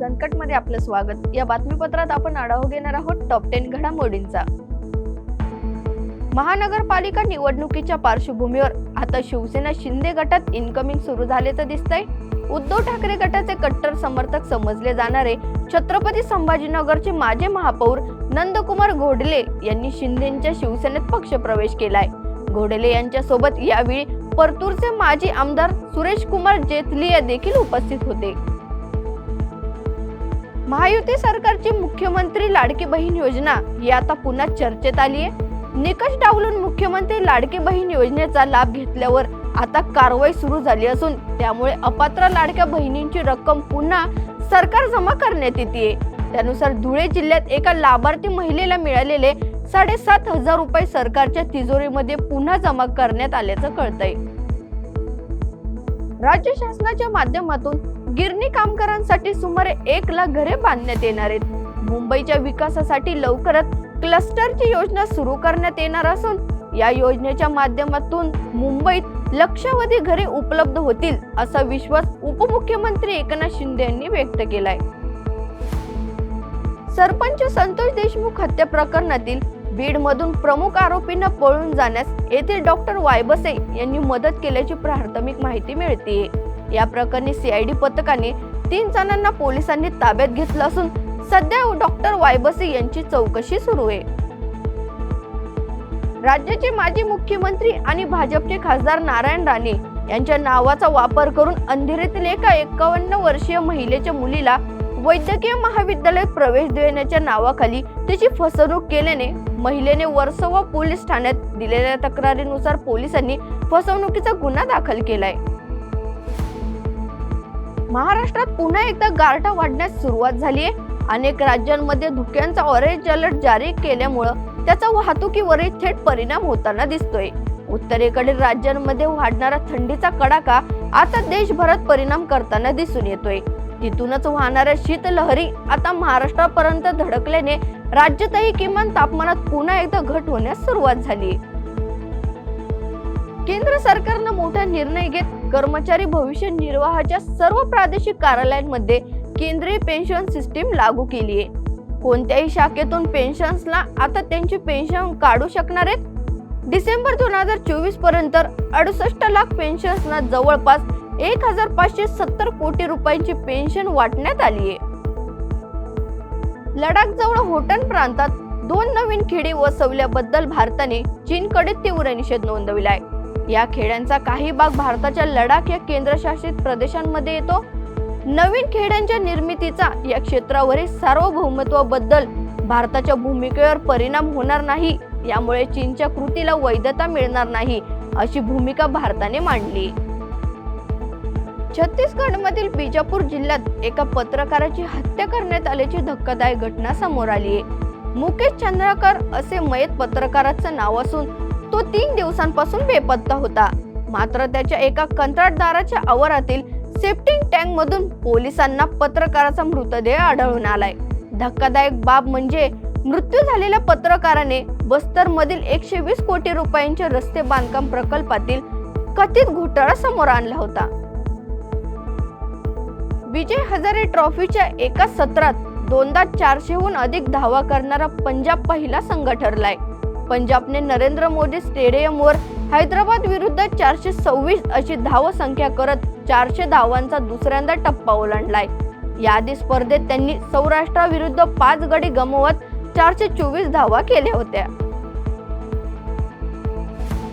न्यूजमध्ये आपलं स्वागत. या बातमीपत्रात आपण आढावा घेणार आहोत टॉप टेन घडामोडींचा. महानगरपालिका निवडणुकीच्या पार्श्वभूमीवर आता शिवसेना शिंदे गटात इन्कमिंग सुरू झाल्याचं दिसतंय. उद्धव ठाकरे गटाचे कट्टर समर्थक समजले जाणारे छत्रपती संभाजीनगरचे माजी महापौर नंदकुमार घोडले यांनी शिंदेच्या शिवसेनेत पक्षप्रवेश केलाय. घोडले यांच्या सोबत यावेळी परतूरचे माजी आमदार सुरेश कुमार जेथलिया देखील उपस्थित होते. महायुती सरकारची मुख्यमंत्री लाडकी बहीण योजना ही आता पुन्हा चर्चेत आली आहे निकष डावलून मुख्यमंत्री लाडकी बहीण योजनेचा लाभ घेतल्यावर आता कारवाई सुरू झाली असून त्यामुळे अपात्र लाडक्या बहिणींची रक्कम पुन्हा सरकार जमा करण्यात येते त्यानुसार धुळे जिल्ह्यात एका लाभार्थी महिलेला मिळालेले साडेसात हजार रुपये सरकारच्या तिजोरीमध्ये पुन्हा जमा करण्यात आल्याचं कळतंय. राज्य शासनाच्या माध्यमातून गिरणी कामगारांसाठी सुमारे एक लाख घरे बांधण्यात येणार आहेत. मुंबईच्या विकासासाठी लवकरच क्लस्टरची योजना सुरू करण्यात येणार असून या योजनेच्या माध्यमातून मुंबईत लक्षावधी घरे उपलब्ध होतील असा विश्वास उपमुख्यमंत्री एकनाथ शिंदे यांनी व्यक्त केलाय. सरपंच संतोष देशमुख हत्या प्रकरणातील बीड मधून प्रमुख आरोपींना पळून जाण्यास येथील डॉक्टर वायबसे यांनी मदत केल्याची प्राथमिक माहिती मिळते या प्रकरणी सीआयडी पथकाने तीन जणांना पोलिसांनी ताब्यात घेतलं असून सध्या डॉक्टर वायबसे यांची चौकशी सुरू आहे. राज्याचे माजी मुख्यमंत्री आणि भाजपचे खासदार नारायण राणे यांच्या नावाचा वापर करून अंधेरीतील एका एकावन्न वर्षीय महिलेच्या मुलीला वैद्यकीय महाविद्यालयात प्रवेश देण्याच्या नावाखाली तिची फसवणूक केल्याने महिलेने वर्सोवा पोलीस ठाण्यात दिलेल्या तक्रारीनुसार पोलिसांनी फसवणुकीचा गुन्हा दाखल केलाय. महाराष्ट्रात पुन्हा एकदा गारठा वाढण्यास सुरुवात झाली आहे अनेक राज्यांमध्ये धुक्यांचा ऑरेंज अलर्ट जारी केल्यामुळं त्याचा वाहतुकीवरही थेट परिणाम होताना दिसतोय. उत्तरेकडील राज्यांमध्ये वाढणारा थंडीचा कडाका आता देशभरात परिणाम करताना दिसून येतोय. तिथूनच वाहणाऱ्या शीतलहरी आता महाराष्ट्रापर्यंत धडकल्याने राज्यातही किमान तापमानात पुन्हा एकदा घट होण्यास सुरुवात झाली केंद्र सरकारनं मोठा निर्णय घेत कर्मचारी भविष्य निर्वाहाच्या सर्व प्रादेशिक कार्यालयांमध्ये केंद्रीय पेन्शन सिस्टीम लागू केली आहे. कोणत्याही शाखेतून पेन्शन्सला आता त्यांची पेन्शन काढू शकणार आहेत? डिसेंबर दोन हजार चोवीसपर्यंत अडुसष्ट लाख पेन्शन्सना जवळपास एक हजार पाचशे सत्तर कोटी रुपयांची पेन्शन वाटण्यात आली आहे. लडाख जवळ होटन प्रांतात दोन नवीन खेडे वसवल्याबद्दल भारताने चीनकडे तीव्र निषेध नोंदविलाय. या खेड्यांचा काही भाग भारताच्या लडाख या केंद्रशासित प्रदेशांमध्ये येतो. नवीन खेड्यांच्या निर्मितीचा या क्षेत्रावरील सार्वभौमत्वाबद्दल भारताच्या भूमिकेवर परिणाम होणार नाही. यामुळे चीनच्या कृतीला वैधता मिळणार नाही अशी भूमिका भारताने मांडली. छत्तीसगडमधील बिजापूर जिल्ह्यात एका पत्रकाराची हत्या करण्यात आल्याची धक्कादायक घटना समोर आली आहे. मुकेश चंद्राकर असे मयत पत्रकाराचं नाव असून तो तीन दिवसांपासून बेपत्ता होता. मात्र त्याच्या एका कंत्राटदाराच्या आवारातील सेफ्टिंग टँक मधून पोलिसांना पत्रकाराचा मृतदेह आढळून आलाय. धक्कादायक बाब म्हणजे मृत्यू झालेल्या पत्रकाराने बस्तर मधील एकशे वीस कोटी रुपयांच्या रस्ते बांधकाम प्रकल्पातील कथित घोटाळा समोर आणला होता. विजय हजारे ट्रॉफीच्या एका सत्रात दोनदा चारशेहून अधिक धावा करणारा पंजाब पहिला संघ ठरलाय. पंजाबने नरेंद्र मोदी स्टेडियमवर हैदराबाद विरुद्ध चारशे सव्वीस अशी धावसंख्या करत चारशे धावांचा दुसऱ्यांदा टप्पा ओलांडलाय. याआधी स्पर्धेत त्यांनी सौराष्ट्राविरुद्ध पाच गडी गमवत चारशे चोवीस धावा केल्या होत्या.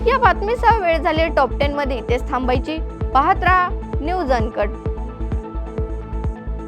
या बातमीसह वेळ झाली टॉप टेन मध्ये इथेच थांबायची. पाहत राहा न्यूज अनकट.